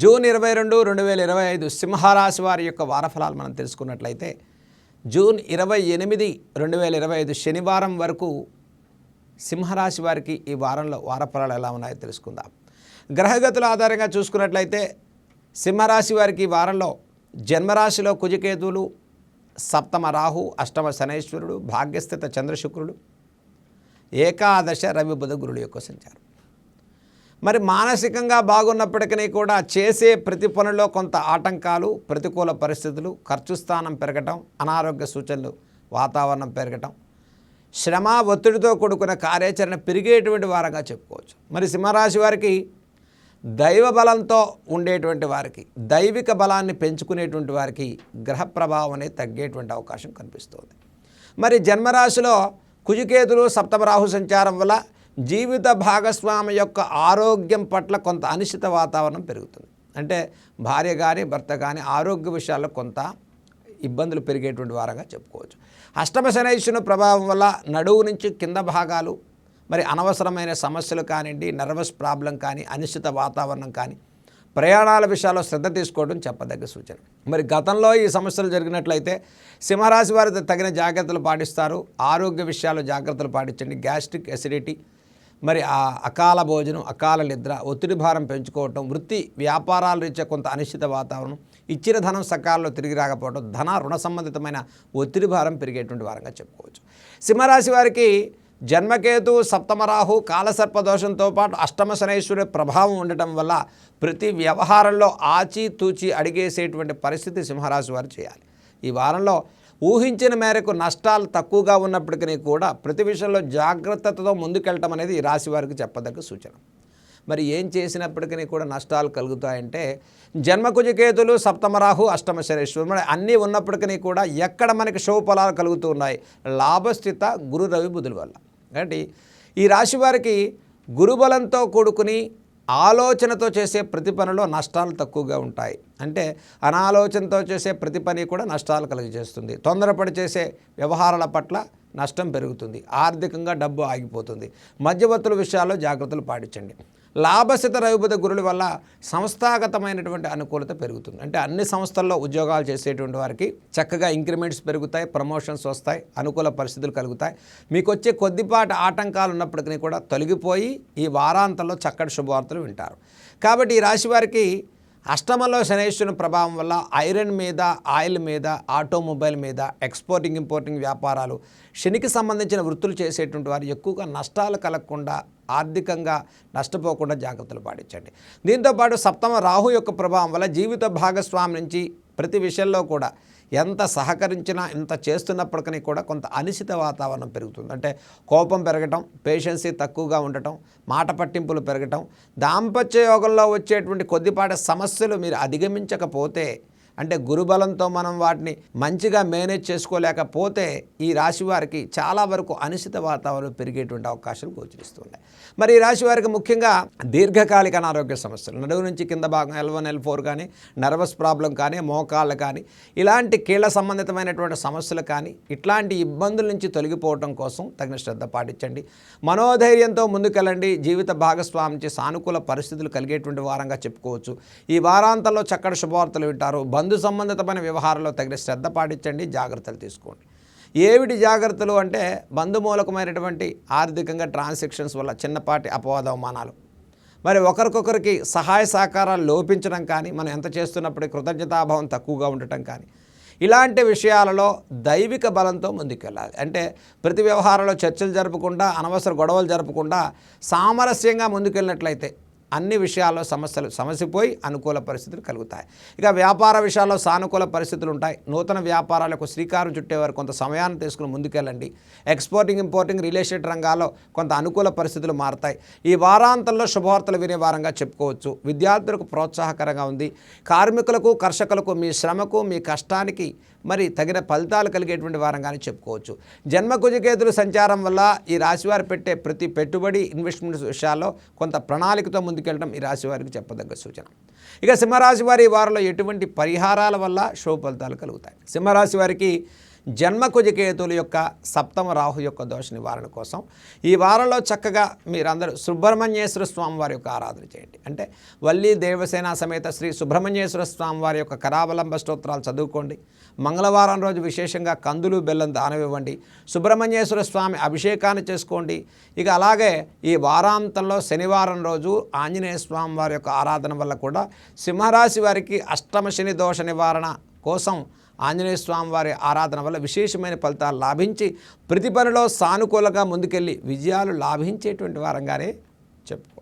June ఇరవై రెండు రెండు వేల ఇరవై ఐదు సింహరాశి వారి యొక్క వారఫలాలు మనం తెలుసుకున్నట్లయితే జూన్ ఇరవై ఎనిమిది రెండు వేల ఇరవై ఐదు శనివారం వరకు సింహరాశి వారికి ఈ వారంలో వారఫలాలు ఎలా ఉన్నాయో తెలుసుకుందాం. గ్రహగతుల ఆధారంగా చూసుకున్నట్లయితే సింహరాశి వారికి ఈ వారంలో జన్మరాశిలో కుజకేతువులు సప్తమ రాహు అష్టమ శనైశ్వరుడు భాగ్యస్థిత చంద్రశుక్రుడు ఏకాదశ రవి బుధ గురుడు యొక్క సంచారం. మరి మానసికంగా బాగున్నప్పటికీ కూడా చేసే ప్రతి పనిలో కొంత ఆటంకాలు ప్రతికూల పరిస్థితులు ఖర్చు స్థానం పెరగటం అనారోగ్య సూచనలు వాతావరణం పెరగటం శ్రమ ఒత్తిడితో కూడుకున్న కార్యాచరణ పెరిగేటువంటి వారంగా చెప్పుకోవచ్చు. మరి సింహరాశి వారికి దైవ బలంతో ఉండేటువంటి వారికి దైవిక బలాన్ని పెంచుకునేటువంటి వారికి గ్రహ ప్రభావం అనేది తగ్గేటువంటి అవకాశం కనిపిస్తుంది. మరి జన్మరాశిలో కుజికేతులు సప్తమరాహు సంచారం వల్ల జీవిత భాగస్వామి యొక్క ఆరోగ్యం పట్ల కొంత అనిశ్చిత వాతావరణం పెరుగుతుంది. అంటే భార్య కానీ భర్త కానీ ఆరోగ్య విషయాల్లో కొంత ఇబ్బందులు పెరిగేటువంటి వారంగా చెప్పుకోవచ్చు. అష్టమ శనైశ్వరుని ప్రభావం వల్ల నడువు నుంచి కింద భాగాలు మరి అనవసరమైన సమస్యలు కానివ్వండి నర్వస్ ప్రాబ్లం కానీ అనిశ్చిత వాతావరణం కానీ ప్రయాణాల విషయాల్లో శ్రద్ధ తీసుకోవడం చెప్పదగ్గ సూచన. మరి గతంలో ఈ సమస్యలు జరిగినట్లయితే సింహరాశి వారు తగిన జాగ్రత్తలు పాటిస్తారు. ఆరోగ్య విషయాల్లో జాగ్రత్తలు పాటించండి. గ్యాస్ట్రిక్ ఎసిడిటీ మరి ఆ అకాల భోజనం అకాల నిద్ర ఒత్తిడి భారం పెంచుకోవటం వృత్తి వ్యాపారాలు రీత్యా కొంత అనిశ్చిత వాతావరణం ఇచ్చిన ధనం సకాలంలో తిరిగి రాకపోవడం ధన రుణ సంబంధితమైన ఒత్తిడి భారం పెరిగేటువంటి వారంగా చెప్పుకోవచ్చు. సింహరాశి వారికి జన్మకేతు సప్తమరాహు కాలసర్ప దోషంతో పాటు అష్టమ శనైశ్వరుడి ప్రభావం ఉండటం వల్ల ప్రతి వ్యవహారంలో ఆచి తూచి అడిగేసేటువంటి పరిస్థితి సింహరాశి వారు చేయాలి. ఈ వారంలో ఊహించిన మేరకు నష్టాలు తక్కువగా ఉన్నప్పటికీ కూడా ప్రతి విషయంలో జాగ్రత్తతో ముందుకెళ్ళటం అనేది ఈ రాశి వారికి చెప్పదగ్గ సూచన. మరి ఏం చేసినప్పటికీ కూడా నష్టాలు కలుగుతాయంటే జన్మకుజకేతులు సప్తమరాహు అష్టమ శనేశ్వరుడు మరి అన్నీ ఉన్నప్పటికీ కూడా ఎక్కడ మనకి శుభ ఫలాలు కలుగుతూ ఉన్నాయి? లాభస్థిత గురు రవి బుధుల వల్ల. కాబట్టి ఈ రాశి వారికి గురుబలంతో కూడుకుని ఆలోచనతో చేసే ప్రతి పనిలో నష్టాలు తక్కువగా ఉంటాయి. అంటే అనాలోచనతో చేసే ప్రతి పని కూడా నష్టాలు కలిగజేస్తుంది. తొందరపడి చేసే వ్యవహారాల పట్ల నష్టం పెరుగుతుంది. ఆర్థికంగా డబ్బు ఆగిపోతుంది. మధ్యవర్తుల విషయాల్లో జాగ్రత్తలు పాటించండి. లాభసిత రవిపద గురుల వల్ల సంస్థాగతమైనటువంటి అనుకూలత పెరుగుతుంది. అంటే అన్ని సంస్థల్లో ఉద్యోగాలు చేసేటువంటి వారికి చక్కగా ఇంక్రిమెంట్స్ పెరుగుతాయి ప్రమోషన్స్ వస్తాయి అనుకూల పరిస్థితులు కలుగుతాయి. మీకు వచ్చే కొద్దిపాటి ఆటంకాలు ఉన్నప్పటికీ కూడా తొలగిపోయి ఈ వారాంతంలో చక్కటి శుభవార్తలు వింటారు. కాబట్టి ఈ రాశి వారికి అష్టమలో శనేశ్వరుని ప్రభావం వల్ల ఐరన్ మీద ఆయిల్ మీద ఆటోమొబైల్ మీద ఎక్స్పోర్టింగ్ ఇంపోర్టింగ్ వ్యాపారాలు శనికి సంబంధించిన వృత్తులు చేసేటువంటి వారు ఎక్కువగా నష్టాలు కలగకుండా ఆర్థికంగా నష్టపోకుండా జాగ్రత్తలు పాటించండి. దీంతోపాటు సప్తమ రాహు యొక్క ప్రభావం వల్ల జీవిత భాగస్వామి నుంచి ప్రతి విషయంలో కూడా ఎంత సహకరించినా ఎంత చేస్తున్నప్పటికీ కూడా కొంత అనిశ్చిత వాతావరణం పెరుగుతుంది. అంటే కోపం పెరగటం పేషెన్సీ తక్కువగా ఉండటం మాట పట్టింపులు పెరగటం దాంపత్య యోగంలో వచ్చేటువంటి కొద్దిపాటి సమస్యలు మీరు అధిగమించకపోతే అంటే గురుబలంతో మనం వాటిని మంచిగా మేనేజ్ చేసుకోలేకపోతే ఈ రాశి వారికి చాలా వరకు అనిశ్చిత వాతావరణం పెరిగేటువంటి అవకాశాలు గోచరిస్తున్నాయి. మరి ఈ రాశి వారికి ముఖ్యంగా దీర్ఘకాలిక అనారోగ్య సమస్యలు నడువు నుంచి కింద భాగం ఎల్ వన్ ఎల్ ఫోర్ కానీ నర్వస్ ప్రాబ్లం కానీ మోకాళ్ళు కానీ ఇలాంటి కీళ్ళ సంబంధితమైనటువంటి సమస్యలు కానీ ఇట్లాంటి ఇబ్బందుల నుంచి తొలగిపోవడం కోసం తగిన శ్రద్ధ పాటించండి. మనోధైర్యంతో ముందుకెళ్ళండి. జీవిత భాగస్వామి సానుకూల పరిస్థితులు కలిగేటువంటి వారంగా చెప్పుకోవచ్చు. ఈ వారాంతంలో చక్కటి శుభవార్తలు వింటారు. బంధు సంబంధితమైన వ్యవహారంలో తగిన శ్రద్ధ పాటించండి జాగ్రత్తలు తీసుకోండి. ఏమిటి జాగ్రత్తలు అంటే బంధుమూలకమైనటువంటి ఆర్థికంగా ట్రాన్సాక్షన్స్ వల్ల చిన్నపాటి అపవాద అవమానాలు. మరి ఒకరికొకరికి సహాయ సహకారాలు లోపించడం కానీ మనం ఎంత చేస్తున్నప్పటికీ కృతజ్ఞతాభావం తక్కువగా ఉండటం కానీ ఇలాంటి విషయాలలో దైవిక బలంతో ముందుకెళ్ళాలి. అంటే ప్రతి వ్యవహారంలో చర్చలు జరపకుండా అనవసర గొడవలు జరపకుండా సామరస్యంగా ముందుకెళ్ళినట్లయితే అన్ని విషయాల్లో సమస్యలు సమసిపోయి అనుకూల పరిస్థితులు కలుగుతాయి. ఇక వ్యాపార విషయాల్లో సానుకూల పరిస్థితులు ఉంటాయి. నూతన వ్యాపారాలకు శ్రీకారం చుట్టేవారు కొంత సమయాన్ని తీసుకుని ముందుకెళ్ళండి. ఎక్స్పోర్టింగ్ ఇంపోర్టింగ్ రియల్ ఎస్టేట్ రంగాల్లో కొంత అనుకూల పరిస్థితులు మారతాయి. ఈ వారాంతంలో శుభవార్తలు వినే వారంగా చెప్పుకోవచ్చు. విద్యార్థులకు ప్రోత్సాహకరంగా ఉంది. కార్మికులకు కర్షకులకు మీ శ్రమకు మీ కష్టానికి మరి తగిన ఫలితాలు కలిగేటువంటి వారంగానే చెప్పుకోవచ్చు. జన్మ కుజకేతులు సంచారం వల్ల ఈ రాశివారు పెట్టే ప్రతి పెట్టుబడి ఇన్వెస్ట్మెంట్స్ విషయాల్లో కొంత ప్రణాళికతో ముందుకెళ్ళడం ఈ రాశి వారికి చెప్పదగ్గ సూచన. ఇక సింహరాశి వారి వారిలో ఎటువంటి పరిహారాల వల్ల శుభ ఫలితాలు కలుగుతాయి? సింహరాశి వారికి జన్మకుజకేతుల యొక్క సప్తమ రాహు యొక్క దోష నివారణ కోసం ఈ వారంలో చక్కగా మీరందరూ సుబ్రహ్మణ్యేశ్వర స్వామి వారి యొక్క ఆరాధన చేయండి. అంటే వల్లి దేవసేన సమేత శ్రీ సుబ్రహ్మణ్యేశ్వర స్వామి వారి యొక్క కరావలంబ స్తోత్రాలు చదువుకోండి. మంగళవారం రోజు విశేషంగా కందులు బెల్లం దానవివ్వండి సుబ్రహ్మణ్యేశ్వర స్వామి అభిషేకాన్ని చేసుకోండి. ఇక అలాగే ఈ వారాంతంలో శనివారం రోజు ఆంజనేయ స్వామి వారి యొక్క ఆరాధన వల్ల కూడా సింహరాశి వారికి అష్టమ శని దోష నివారణ కోసం ఆంజనేయ స్వామి వారి ఆరాధన వల్ల విశేషమైన ఫలితాలు లాభించి ప్రతి పనిలో సానుకూలంగా ముందుకెళ్ళి విజయాలు లాభించేటువంటి వారంగానే చెప్పు